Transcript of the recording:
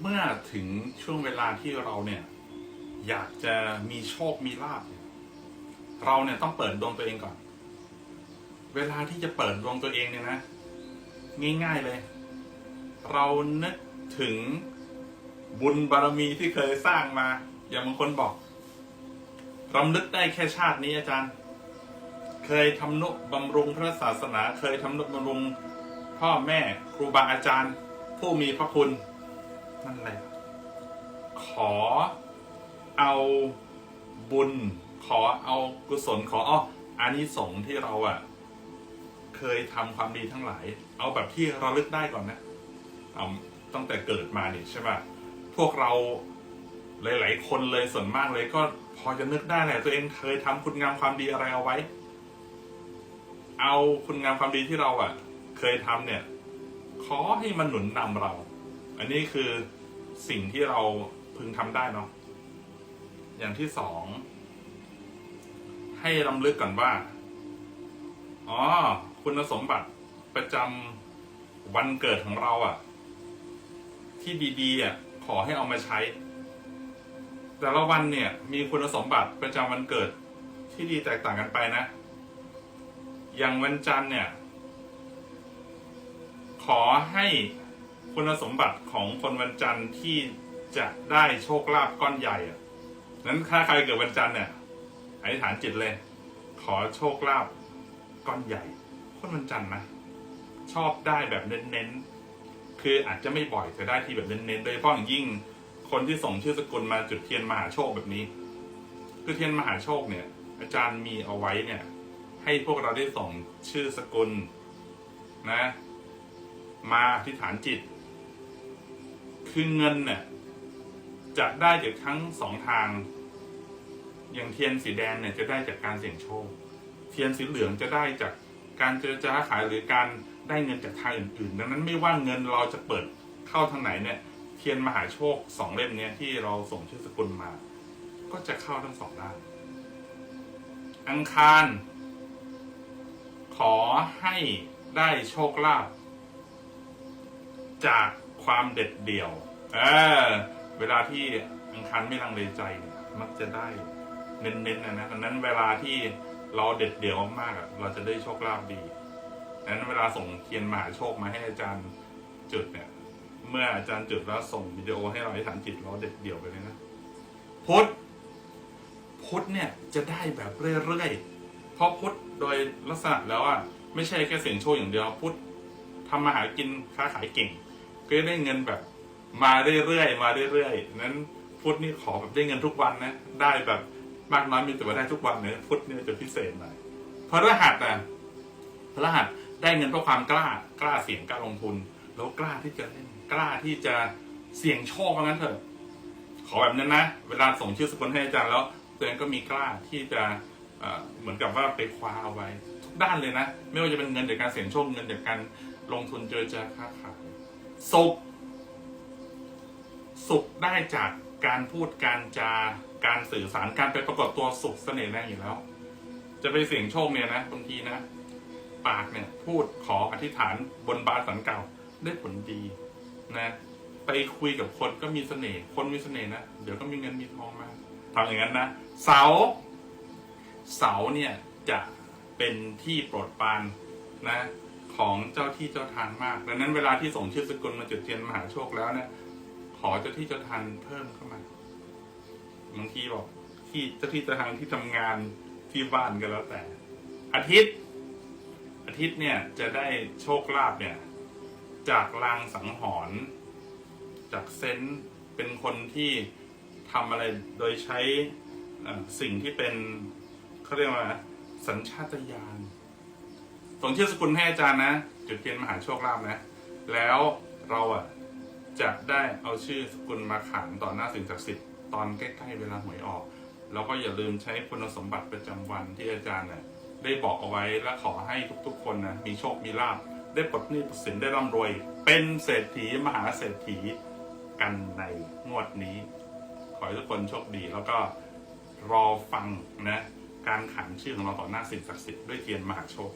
เมื่อถึงช่วงเวลาที่เราเนี่ยอยากจะมีโชคมีลาภเนี่ยเราเนี่ยต้องเปิดดวงตัวเองก่อน เวลาที่จะเปิดดวงตัวเองเนี่ยนะ ง่าย ๆเลย เรานึกถึงบุญบารมีที่เคยสร้างมา อย่างบางคนบอกรำลึกได้แค่ชาตินี้อาจารย์ เคยทำนุบำรุงพระศาสนา เคยทำนุบำรุงพ่อแม่ครูบาอาจารย์ ผู้มีพระคุณ นั่นแหละ ขอเอาบุญ ขอเอากุศลขออ้ออานิสงส์ที่เราอะเคยทำความดีทั้งหลาย เอาแบบที่เราลึกได้ก่อนนะเอาตั้งแต่เกิดมาเนี่ยใช่ป่ะพวกเราหลาย ๆ คนเลยส่วนมากเลยก็พอจะนึกได้แหละตัวเองเคยทำคุณงามความดีอะไรเอาไว้ เอาคุณงามความดีที่เราอะ เคยทำเนี่ย ขอให้มันหนุนนำเรา อันนี้คือ สิ่งที่เราพึงทำได้เนาะอย่างที่สอง ให้รำลึกก่อนว่า อ๋อ คุณสมบัติประจำวันเกิดของเราอะ ที่ดีๆอะขอให้เอามาใช้ แต่ละวันเนี่ย มีคุณสมบัติประจำวันเกิดที่ดีแตกต่างกันไปนะ อย่างวันจันทร์เนี่ย ขอให้ คุณสมบัติของคนวันจันทร์ที่จะได้โชคลาภก้อนใหญ่อะนั้นถ้าใครเกิดวันจันทร์เนี่ยอธิษฐานจิตเลย ขอโชคลาภก้อนใหญ่ คนวันจันทร์นะชอบได้แบบเน้นๆ คืออาจจะไม่บ่อยแต่ได้ที่แบบเน้นๆ โดยเฉพาะอย่างยิ่งคนที่ส่งชื่อสกุลมาจุดเทียนมหาโชคแบบนี้ คือเทียนมหาโชคเนี่ย อาจารย์มีเอาไว้เนี่ย ให้พวกเราได้ส่งชื่อสกุลนะ มาอธิษฐานจิต คือเงินเนี่ยจะได้จากทั้งสองทาง อย่างเทียนสีแดงเนี่ยจะได้จากการเสี่ยงโชค เทียนสีเหลืองจะได้จากการเจรจาขายหรือการได้เงินจากทางอื่นๆ ดังนั้นไม่ว่าเงินเราจะเปิดเข้าทางไหนเนี่ย เทียนมหาโชคสองเล่มเนี้ยที่เราส่งชื่อสกุลมา ก็จะเข้าทั้งสองด้าน อังคาร ขอให้ได้โชคลาภจาก ความเด็ดเดี่ยวเออเวลาที่อังคารไม่ลังเลใจมักจะได้เน้นๆนะนะดังนั้นเวลาที่เราเด็ดเดี่ยวมากๆอะเราจะได้โชคลาภดีดังนั้นเวลาส่งเทียนมหาโชคมาให้อาจารย์จุดเนี่ย เมื่ออาจารย์จุดแล้วส่งวิดีโอให้เราให้ฐานจิตเราเด็ดเดี่ยวไปเลยนะพุทธพุทธเนี่ยจะได้แบบเรื่อยๆ เพราะพุทธโดยลักษณะแล้วอะไม่ใช่แค่เสียงโชคอย่างเดียวพุทธทำมาหากินค้าขายเก่ง ก็ได้เงินแบบ มาเรื่อยๆมาเรื่อยๆนั้นพุธนี่ขอแบบได้เงินทุกวันนะ ได้แบบมากน้อยมีแต่ว่าได้ทุกวันเนี่ยพุธเนี่ยจะพิเศษหน่อยพระรหัสอะพระรหัสได้เงินเพราะความกล้ากล้าเสี่ยงกล้าลงทุน แล้วกล้าที่จะเล่นกล้าที่จะเสี่ยงโชคว่างั้นเถอะ ขอแบบนั้นนะเวลาส่งชื่อสกุลให้อาจารย์แล้วตัวเองก็มีกล้าที่จะเหมือนกับว่าไปคว้าเอาไว้ ทุกด้านเลยนะ ไม่ว่าจะเป็นเงินจากการเสี่ยงโชคเงินจากการลงทุนเจรจาค้าขาย สุข สุขได้จากการพูดการจาการสื่อสารการไปปรากฏตัวสุขเสน่ห์แรงอยู่แล้ว จะไปเสี่ยงโชคเนี่ยนะบางทีนะ ปากเนี่ย พูดขออธิษฐานบนบานสันเก่าได้ผลดีนะ ไปคุยกับคนก็มีเสน่ห์คนมีเสน่ห์นะเดี๋ยวก็มีเงินมีทองมาทำอย่างนั้นนะเสา เสาเนี่ยจะเป็นที่โปรดปรานนะ ของเจ้า ที่เจ้าทางมาก ดังนั้นเวลาที่ส่งชื่อสกุลมาจุดเทียนมหาโชคแล้วเนี่ยขอเจ้าที่เจ้าทางเพิ่มเข้ามาบางทีบอกที่เจ้าที่เจ้าทางที่ทำงานที่บ้านก็แล้วแต่ อาทิตย์ อาทิตย์เนี่ยจะได้โชคลาภเนี่ย จากลางสังหรณ์จากเซนเป็นคนที่ทำอะไรโดยใช้สิ่งที่เป็นเขาเรียกว่าสัญชาตญาณส่งชื่อสกุลให้อาจารย์นะ จุดเทียนมหาโชคลาภนะ แล้วเราอะจะได้เอาชื่อสกุลมาขานต่อหน้าสิ่งศักดิ์สิทธิ์ตอนใกล้ๆเวลาหวยออกแล้วก็อย่าลืมใช้คุณสมบัติประจำวันที่อาจารย์เนี่ยได้บอกเอาไว้และขอให้ทุกๆ คนนะมีโชคมีลาภได้ปลดหนี้ปลดสินได้ร่ำรวย เป็นเศรษฐีมหาเศรษฐีกันในงวดนี้ ขอให้ทุกคนโชคดีแล้วก็รอฟังนะการขานชื่อของเราต่อหน้าสิ่งศักดิ์สิทธิ์ด้วยเทียนมหาโชค